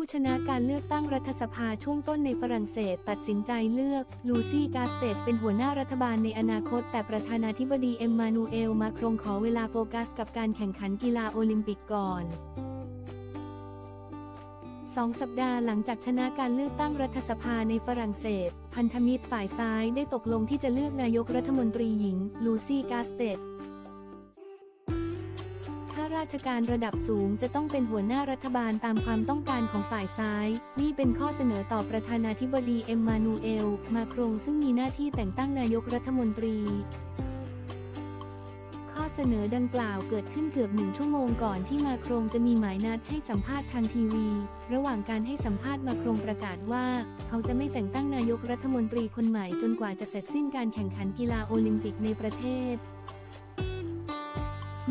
ผู้ชนะการเลือกตั้งรัฐสภาช่วงต้นในฝรั่งเศส ตัดสินใจเลือก ลูซี่กาสเตตเป็นหัวหน้ารัฐบาลในอนาคต แต่ประธานาธิบดีเอ็มมานูเอล มาครงขอเวลาโฟกัสกับการแข่งขันกีฬาโอลิมปิกก่อนสองสัปดาห์หลังจากชนะการเลือกตั้งรัฐสภาในฝรั่งเศส พันธมิตรฝ่ายซ้ายได้ตกลงที่จะเลือกนายกรัฐมนตรีหญิง ลูซี่กาสเตต ข้าราชการระดับสูงจะต้องเป็นหัวหน้ารัฐบาลตามความต้องการของฝ่ายซ้าย นี่เป็นข้อเสนอต่อประธานาธิบดีเอ็มมานูเอล มาครงซึ่งมีหน้าที่แต่งตั้งนายกรัฐมนตรีข้อเสนอดังกล่าวเกิดขึ้นเกือบหนึ่งชั่วโมงก่อนที่มาครงจะมีหมายนัดให้สัมภาษณ์ทางทีวี ระหว่างการให้สัมภาษณ์มาครงประกาศว่า เขาจะไม่แต่งตั้งนายกรัฐมนตรีคนใหม่จนกว่าจะเสร็จสิ้นการแข่งขันกีฬาโอลิมปิกในประเทศ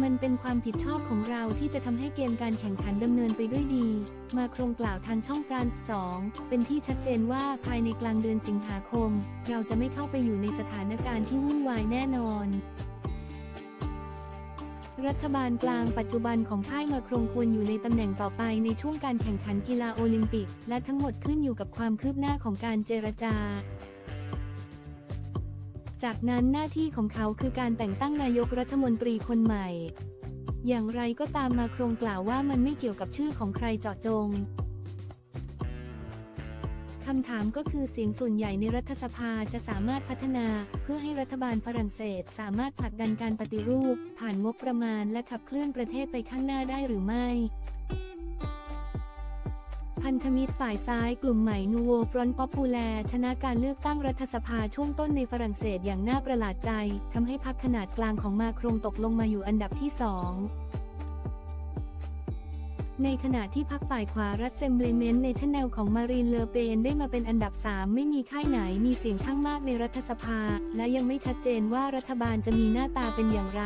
มันเป็นความผิดชอบของเราที่จะทำให้เกมการแข่งขันดำเนินไปด้วยดี มาครงกล่าวทางช่องฟรานซ์2เป็นที่ชัดเจนว่าภายในกลางเดือนสิงหาคม เราจะไม่เข้าไปอยู่ในสถานการณ์ที่วุ่นวายแน่นอนรัฐบาลกลางปัจจุบันของพ่ายมาครงควรอยู่ในตำแหน่งต่อไปในช่วงการแข่งขันกีฬาโอลิมปิก และทั้งหมดขึ้นอยู่กับความคืบหน้าของการเจรจา จากนั้นหน้าที่ของเขาคือการแต่งตั้งนายกรัฐมนตรีคนใหม่ อย่างไรก็ตามมาโครงกล่าวว่ามันไม่เกี่ยวกับชื่อของใครเจาะจงคำถามก็คือเสียงส่วนใหญ่ในรัฐสภาจะสามารถพัฒนาเพื่อให้รัฐบาลฝรั่งเศส สามารถผลักดันการปฏิรูป ผ่านงบประมาณและขับเคลื่อนประเทศไปข้างหน้าได้หรือไม่ พันธมิตรฝ่ายซ้ายกลุ่มใหม่นูโวฟรอนป๊อปปูแลชนะการเลือกตั้งรัฐสภาช่วงต้นในฝรั่งเศสอย่างน่าประหลาดใจทำให้พรรคขนาดกลางของมาครงตกลงมาอยู่อันดับที่สองในขณะที่พรรคฝ่ายขวารัสเซมเบลเมนต์ในชแนลของมารีนเลอเปนได้มาเป็นอันดับ 3 ไม่มีค่ายไหนมีเสียงข้างมากในรัฐสภา และยังไม่ชัดเจนว่ารัฐบาลจะมีหน้าตาเป็นอย่างไร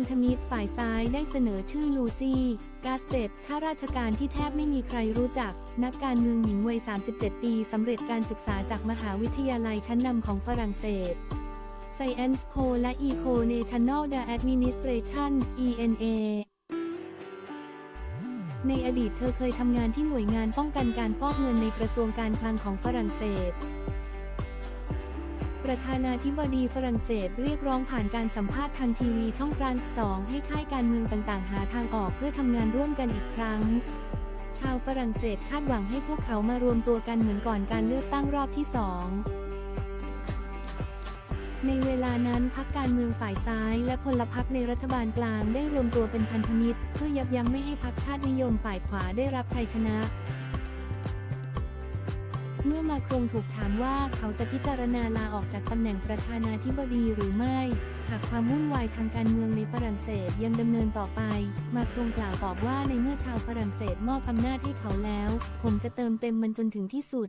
นธมิตรฝ่ายซ้ายได้เสนอชื่อลูซี่ กาสเตตข้าราชการที่แทบไม่มีใครรู้จัก นักการเมืองหญิงวัย 37 ปีสำเร็จการศึกษาจากมหาวิทยาลัยชั้นนำของฝรั่งเศส Science Po และ Eco National de Administration ENA ในอดีตเธอเคยทำงานที่หน่วยงานป้องกันการฟอกเงินในกระทรวงการคลังของฝรั่งเศส ประธานาธิบดีฝรั่งเศสเรียกร้องผ่านการสัมภาษณ์ทางทีวีช่องฟรานซ์2ให้ค่ายการเมืองต่างๆ หาทางออกเพื่อทำงานร่วมกันอีกครั้ง ชาวฝรั่งเศสคาดหวังให้พวกเขามารวมตัวกันเหมือนก่อนการเลือกตั้งรอบที่สองในเวลานั้นพรรคการเมืองฝ่ายซ้าย และพลพรรคในรัฐบาลกลางได้รวมตัวเป็นพันธมิตร เพื่อยับยั้งไม่ให้พรรคชาตินิยมฝ่ายขวาได้รับชัยชนะ เมื่อมาครงถูกถามว่าเขาจะพิจารณาลาออกจากตำแหน่งประธานาธิบดีหรือไม่ หากความวุ่นวายทางการเมืองในฝรั่งเศสยังดำเนินต่อไป มาครงกล่าวตอบว่าในเมื่อชาวฝรั่งเศสมอบอำนาจให้เขาแล้ว ผมจะเติมเต็มมันจนถึงที่สุด